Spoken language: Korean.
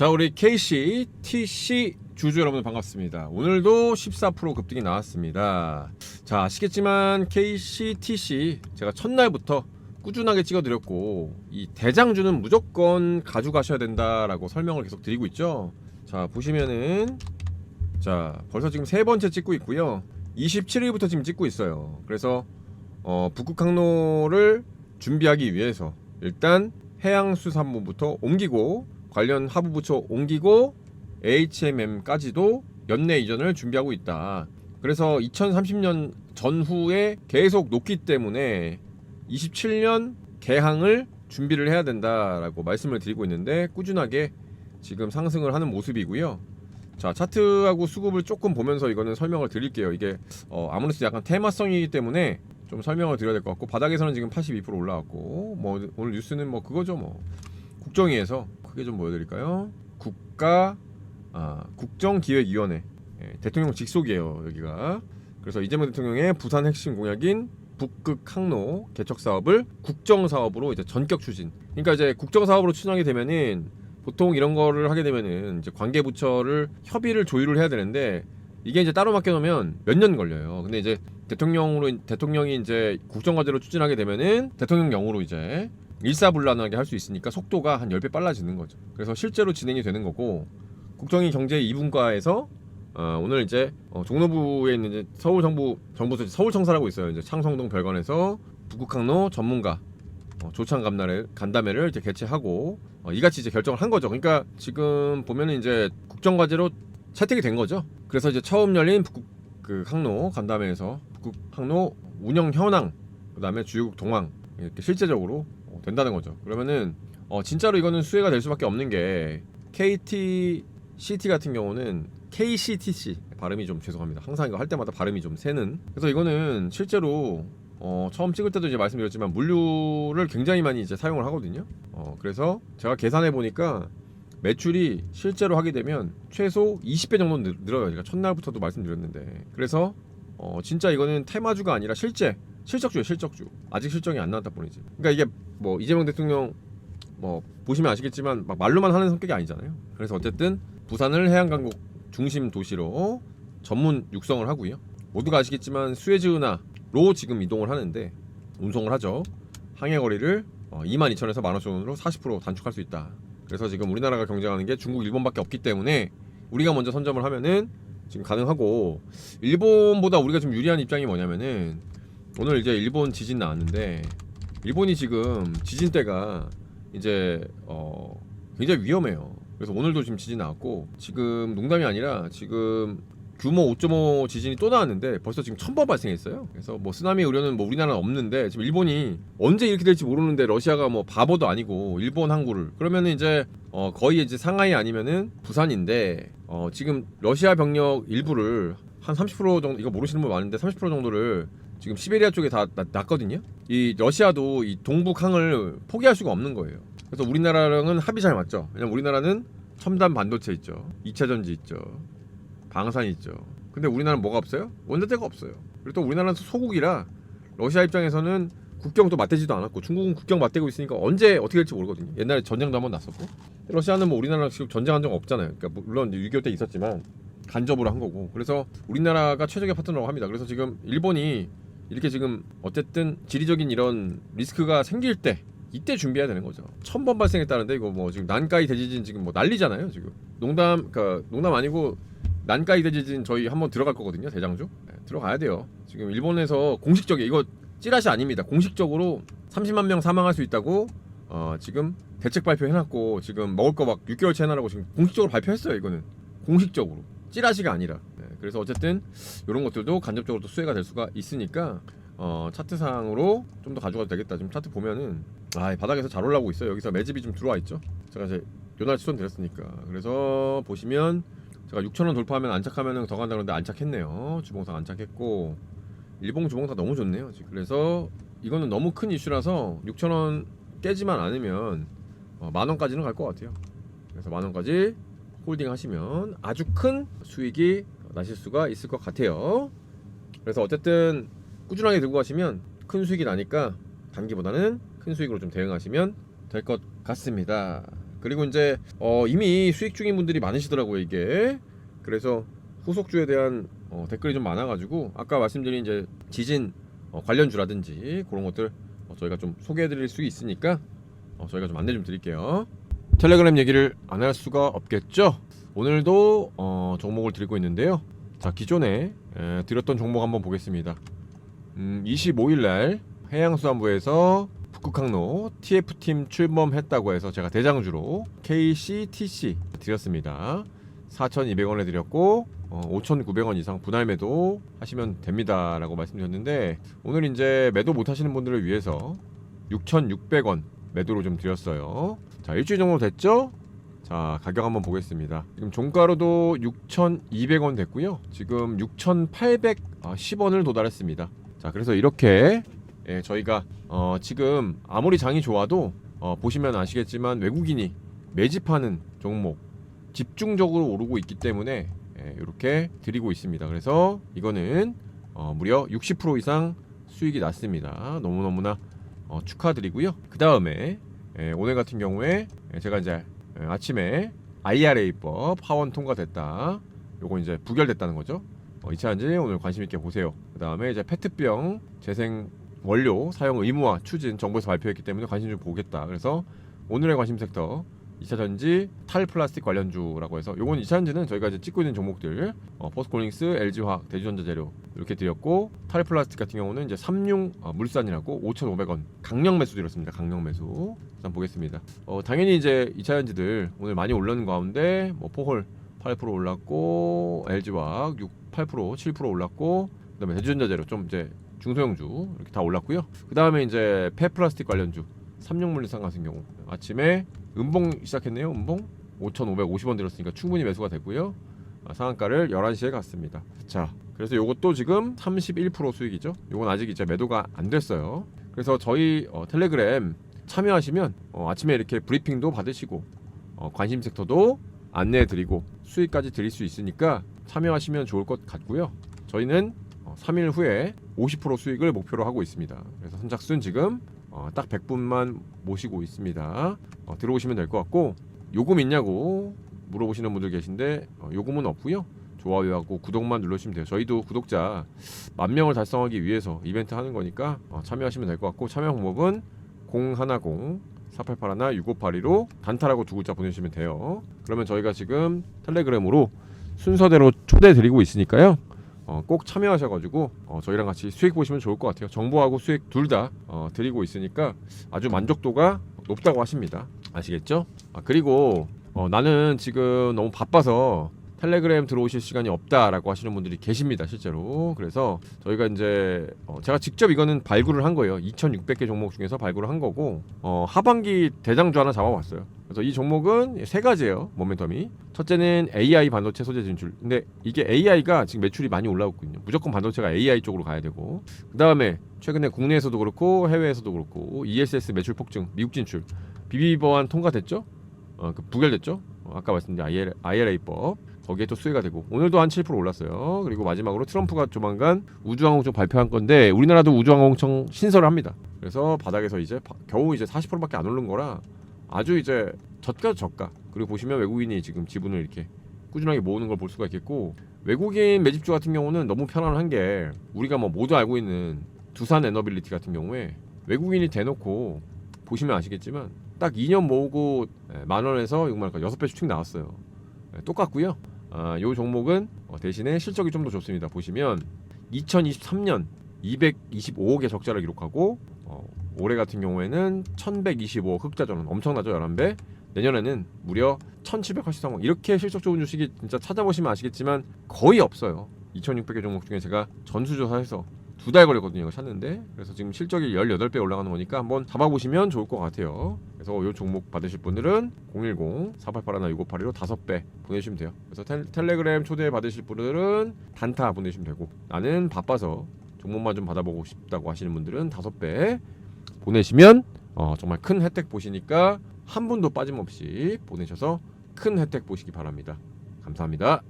자 우리 KC TC 주주 여러분 반갑습니다. 오늘도 14% 급등이 나왔습니다. 자 아시겠지만 KC TC 제가 첫날부터 꾸준하게 찍어드렸고 이 대장주는 무조건 가져가셔야 된다라고 설명을 계속 드리고 있죠. 자 보시면은 자 벌써 지금 세 번째 찍고 있고요. 27일부터 지금 찍고 있어요. 그래서 어, 북극 항로를 준비하기 위해서 일단 해양수산부부터 옮기고 관련 하부 부처 옮기고 HMM까지도 연내 이전을 준비하고 있다. 그래서 2030년 전후에 계속 녹기 때문에 27년 개항을 준비를 해야 된다라고 말씀을 드리고 있는데 꾸준하게 지금 상승을 하는 모습이고요. 자 차트하고 수급을 조금 보면서 이거는 설명을 드릴게요. 이게 어, 아무래도 약간 테마성이기 때문에 좀 설명을 드려야 될 것 같고 바닥에서는 지금 82% 올라왔고 뭐 오늘 뉴스는 뭐 그거죠 뭐 국정위에서 크게 좀 보여드릴까요? 국가 아, 국정기획위원회 예, 대통령 직속이에요 여기가 그래서 이재명 대통령의 부산 핵심 공약인 북극 항로 개척 사업을 국정 사업으로 이제 전격 추진. 그러니까 이제 국정 사업으로 추진하게 되면은 보통 이런 거를 하게 되면은 이제 관계 부처를 협의를 조율을 해야 되는데 이게 이제 따로 맡겨 놓으면 몇 년 걸려요. 근데 이제 대통령으로 대통령이 이제 국정 과제로 추진하게 되면은 대통령령으로 이제 일사불란하게 할 수 있으니까 속도가 한 10배 빨라지는 거죠. 그래서 실제로 진행이 되는 거고 국정이 경제 2분과에서 어, 오늘 이제 어, 종로구에 있는 이제 서울 정부 정부서 서울 청사라고 있어요. 이제 창성동 별관에서 북극항로 전문가 어, 조창 간담회 간담회를 이제 개최하고 어, 이같이 이제 결정을 한 거죠. 그러니까 지금 보면은 이제 국정과제로 채택이 된 거죠. 그래서 이제 처음 열린 북극 그 항로 간담회에서 북극 항로 운영 현황 그다음에 주요국 동황 이렇게 실제적으로 어, 된다는 거죠. 그러면은 어, 진짜로 이거는 수혜가 될 수밖에 없는 게 KT CT 같은 경우는 KCTC 발음이 좀 죄송합니다. 항상 이거 할 때마다 발음이 좀 새는. 그래서 이거는 실제로 어, 처음 찍을 때도 이제 말씀드렸지만 물류를 굉장히 많이 이제 사용을 하거든요. 어, 그래서 제가 계산해 보니까 매출이 실제로 하게 되면 최소 20배 정도 는 늘어요. 제가 첫날부터도 말씀드렸는데. 그래서 어, 진짜 이거는 테마주가 아니라 실제 실적주예요, 실적주. 아직 실적이 안 나왔다 뿐이지. 그러니까 이게 뭐 이재명 대통령 뭐 보시면 아시겠지만 막 말로만 하는 성격이 아니잖아요. 그래서 어쨌든 부산을 해양강국 중심 도시로 전문 육성을 하고요. 모두가 아시겠지만 수에즈운하로 지금 이동을 하는데 운송을 하죠. 항해 거리를 22,000에서 15,000원으로 40% 단축할 수 있다. 그래서 지금 우리나라가 경쟁하는 게 중국, 일본밖에 없기 때문에 우리가 먼저 선점을 하면은 지금 가능하고 일본보다 우리가 좀 유리한 입장이 뭐냐면은 오늘 이제 일본 지진 나왔는데 일본이 지금 지진 때가 이제 어 굉장히 위험해요. 그래서 오늘도 지금 지진 나왔고 지금 농담이 아니라 지금 규모 5.5 지진이 또 나왔는데 벌써 지금 천번 발생했어요. 그래서 뭐 쓰나미 우려는 뭐 우리나라는 없는데 지금 일본이 언제 이렇게 될지 모르는데 러시아가 뭐 바보도 아니고 일본 항구를 그러면은 이제 어 거의 이제 상하이 아니면은 부산인데 어 지금 러시아 병력 일부를 한 30% 정도 이거 모르시는 분 많은데 30% 정도를 지금 시베리아 쪽에 다 나- 났거든요. 이 러시아도 이 동북항을 포기할 수가 없는 거예요. 그래서 우리나라랑은 합이 잘 맞죠. 왜냐면 우리나라는 첨단 반도체 있죠. 2차 전지 있죠. 방산 있죠. 근데 우리나라는 뭐가 없어요? 원자재가 없어요. 그리고 또 우리나라는 소국이라 러시아 입장에서는 국경도 맞대지도 않았고 중국은 국경 맞대고 있으니까 언제 어떻게 될지 모르거든요. 옛날에 전쟁도 한번 났었고 러시아는 뭐 우리나라랑 지금 전쟁한 적 없잖아요. 그러니까 물론 6.25 때 있었지만 간접으로 한 거고 그래서 우리나라가 최적의 파트너라고 합니다. 그래서 지금 일본이 이렇게 지금 어쨌든 지리적인 이런 리스크가 생길 때 이때 준비해야 되는 거죠. 천번 발생했다는데 이거 뭐 지금 난카이 대지진 지금 뭐 난리잖아요. 지금 농담 그러니까 농담 아니고 난카이 대지진 저희 한번 들어갈 거거든요. 대장주 네, 들어가야 돼요. 지금 일본에서 공식적이 이거 찌라시 아닙니다. 공식적으로 30만 명 사망할 수 있다고 어, 지금 대책 발표해놨고 지금 먹을 거 막 6개월치 해놔라고 지금 공식적으로 발표했어요. 이거는 공식적으로 찌라시가 아니라. 네, 그래서 어쨌든 이런 것들도 간접적으로 또 수혜가 될 수가 있으니까 어, 차트상으로 좀 더 가져가도 되겠다. 지금 차트 보면은 아, 이 바닥에서 잘 올라오고 있어요. 여기서 매집이 좀 들어와 있죠. 제가 이제 요날 추천 드렸으니까. 그래서 보시면 제가 6,000원 돌파하면 안착하면은 더 간다 그러는데 안착했네요. 주봉상 안착했고 일봉 주봉상 너무 좋네요. 지금. 그래서 이거는 너무 큰 이슈라서 6,000원 깨지만 않으면 어, 만 원까지는 갈 것 같아요. 그래서 만 원까지 홀딩 하시면 아주 큰 수익이 나실 수가 있을 것 같아요. 그래서 어쨌든 꾸준하게 들고 가시면 큰 수익이 나니까 단기보다는 큰 수익으로 좀 대응하시면 될 것 같습니다. 그리고 이제 어, 이미 수익 중인 분들이 많으시더라고요 이게. 그래서 후속주에 대한 어, 댓글이 좀 많아가지고 아까 말씀드린 이제 지진 어, 관련주라든지 그런 것들 어, 저희가 좀 소개해드릴 수 있으니까 어, 저희가 좀 안내 좀 드릴게요. 텔레그램 얘기를 안 할 수가 없겠죠. 오늘도 어, 종목을 드리고 있는데요. 자 기존에 에, 드렸던 종목 한번 보겠습니다. 음, 25일날 해양수산부에서 북극항로 TF팀 출범했다고 해서 제가 대장주로 KCTC 드렸습니다. 4,200원에 드렸고 어, 5,900원 이상 분할 매도 하시면 됩니다 라고 말씀드렸는데 오늘 이제 매도 못 하시는 분들을 위해서 6,600원 매도로 좀 드렸어요. 자 일주일 정도 됐죠? 자 가격 한번 보겠습니다. 지금 종가로도 6,200원 됐고요. 지금 6,810원을 도달했습니다. 자 그래서 이렇게 예, 저희가 어, 지금 아무리 장이 좋아도 어, 보시면 아시겠지만 외국인이 매집하는 종목 집중적으로 오르고 있기 때문에 예, 이렇게 드리고 있습니다. 그래서 이거는 어, 무려 60% 이상 수익이 났습니다. 너무 너무나 어, 축하드리고요. 그 다음에 예, 오늘 같은 경우에 예, 제가 이제 예, 아침에 IRA법 하원 통과됐다. 요거 이제 부결됐다는 거죠. 어, 이 차인지 오늘 관심 있게 보세요. 그 다음에 이제 페트병 재생 원료 사용 의무화 추진 정부에서 발표했기 때문에 관심 좀 보겠다. 그래서 오늘의 관심 섹터 2차 전지 탈 플라스틱 관련주라고 해서 요건 2차 전지는 저희가 이제 찍고 있는 종목들 어, 포스콜링스, LG화학, 대주전자재료 이렇게 드렸고 탈 플라스틱 같은 경우는 이제 삼융 어, 물산이라고 5,500원 강력 매수 드렸습니다. 강력 매수. 일단 보겠습니다. 어, 당연히 이제 2차 전지들 오늘 많이 올랐는 가운데 뭐 포홀 8% 올랐고 LG화학 6, 8% 7% 올랐고 그다음에 대주전자재료 좀 이제 중소형주 이렇게 다 올랐고요. 그 다음에 이제 폐플라스틱 관련주 삼육물리상 같은 경우 아침에 음봉 시작했네요. 음봉 5,550원 들었으니까 충분히 매수가 됐고요. 아, 상한가를 11시에 갔습니다. 자, 그래서 요것도 지금 31% 수익이죠. 요건 아직 이제 매도가 안 됐어요. 그래서 저희 어, 텔레그램 참여하시면 어, 아침에 이렇게 브리핑도 받으시고 어, 관심 섹터도 안내해 드리고 수익까지 드릴 수 있으니까 참여하시면 좋을 것 같고요. 저희는 어, 3일 후에 50% 수익을 목표로 하고 있습니다. 그래서 선착순 지금 어, 딱 100분만 모시고 있습니다. 어, 들어오시면 될 것 같고 요금 있냐고 물어보시는 분들 계신데 어, 요금은 없고요. 좋아요하고 구독만 눌러주시면 돼요. 저희도 구독자 만 명을 달성하기 위해서 이벤트 하는 거니까 어, 참여하시면 될 것 같고 참여 방법은 010 4881 6582로 단타라고 두 글자 보내주시면 돼요. 그러면 저희가 지금 텔레그램으로 순서대로 초대 드리고 있으니까요. 어, 꼭 참여하셔가지고 어, 저희랑 같이 수익 보시면 좋을 것 같아요. 정보하고 수익 둘다 어, 드리고 있으니까 아주 만족도가 높다고 하십니다. 아시겠죠? 아, 그리고 어, 나는 지금 너무 바빠서 텔레그램 들어오실 시간이 없다라고 하시는 분들이 계십니다 실제로. 그래서 저희가 이제 어, 제가 직접 이거는 발굴을 한 거예요. 2600개 종목 중에서 발굴을 한 거고 어, 하반기 대장주 하나 잡아봤어요. 그래서 이 종목은 세 가지예요 모멘텀이. 첫째는 AI 반도체 소재 진출. 근데 이게 AI가 지금 매출이 많이 올라오고 있거든요 무조건 반도체가 AI 쪽으로 가야 되고 그 다음에 최근에 국내에서도 그렇고 해외에서도 그렇고 ESS 매출 폭증 미국 진출. 비비버안 통과됐죠? 어, 그 부결됐죠? 어, 아까 말씀드린 IRA법 거기에 또 수혜가 되고 오늘도 한 7% 올랐어요. 그리고 마지막으로 트럼프가 조만간 우주항공청 발표한 건데 우리나라도 우주항공청 신설을 합니다. 그래서 바닥에서 이제 바- 겨우 이제 40%밖에 안 오른 거라 아주 이제 저가 저가. 그리고 보시면 외국인이 지금 지분을 이렇게 꾸준하게 모으는 걸 볼 수가 있겠고 외국인 매집주 같은 경우는 너무 편안한 게 우리가 뭐 모두 알고 있는 두산 에너빌리티 같은 경우에 외국인이 대놓고 보시면 아시겠지만 딱 2년 모으고 예, 만 원에서 6만 원까지 6배 수익 나왔어요. 예, 똑같고요. 아, 요 종목은 어, 대신에 실적이 좀 더 좋습니다. 보시면 2023년 225억의 적자를 기록하고 어, 올해 같은 경우에는 1125억 흑자 전환 엄청나죠 11배? 내년에는 무려 1783억. 이렇게 실적 좋은 주식이 진짜 찾아보시면 아시겠지만 거의 없어요. 2600개 종목 중에 제가 전수조사해서 두 달 걸렸거든요 이거 찾는데. 그래서 지금 실적이 18배 올라가는 거니까 한번 잡아보시면 좋을 것 같아요. 그래서 이 종목 받으실 분들은 010-4881-6581로 5배 보내주시면 돼요. 그래서 텔, 텔레그램 초대 받으실 분들은 단타 보내주시면 되고 나는 바빠서 종목만 좀 받아보고 싶다고 하시는 분들은 5배 보내시면 어, 정말 큰 혜택 보시니까 한 분도 빠짐없이 보내셔서 큰 혜택 보시기 바랍니다. 감사합니다